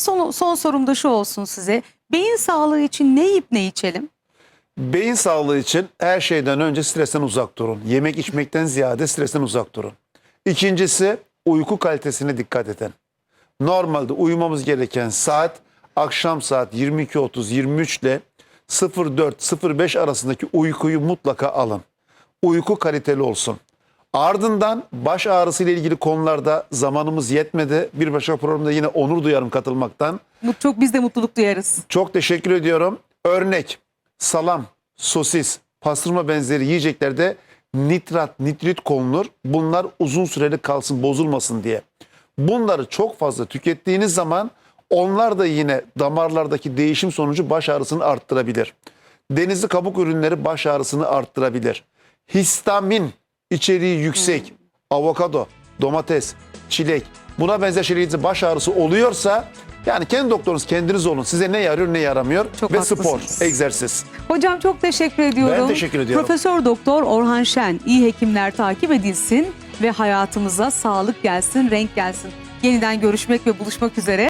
Son, son sorum da şu olsun size. Beyin sağlığı için ne yiyip ne içelim? Beyin sağlığı için her şeyden önce stresten uzak durun. Yemek içmekten ziyade stresten uzak durun. İkincisi uyku kalitesine dikkat edin. Normalde uyumamız gereken saat akşam saat 22.30-23 ile 04-05 arasındaki uykuyu mutlaka alın. Uyku kaliteli olsun. Ardından baş ağrısı ile ilgili konularda zamanımız yetmedi. Bir başka programda yine onur duyarım katılmaktan. Çok biz de mutluluk duyarız. Çok teşekkür ediyorum. Örnek salam, sosis, pastırma benzeri yiyeceklerde nitrat, nitrit konulur. Bunlar uzun süreli kalsın, bozulmasın diye. Bunları çok fazla tükettiğiniz zaman onlar da yine damarlardaki değişim sonucu baş ağrısını arttırabilir. Denizli kabuk ürünleri baş ağrısını arttırabilir. Histamin içeriği yüksek, avokado, domates, çilek buna benzer şeyler baş ağrısı oluyorsa yani kendi doktorunuz kendiniz olun. Size ne yarıyor ne yaramıyor Çok ve haklısınız. spor, egzersiz. Hocam çok teşekkür ediyorum. Ben teşekkür ediyorum. Profesör Doktor Orhan Şen iyi hekimler takip edilsin ve hayatımıza sağlık gelsin, renk gelsin. Yeniden görüşmek ve buluşmak üzere.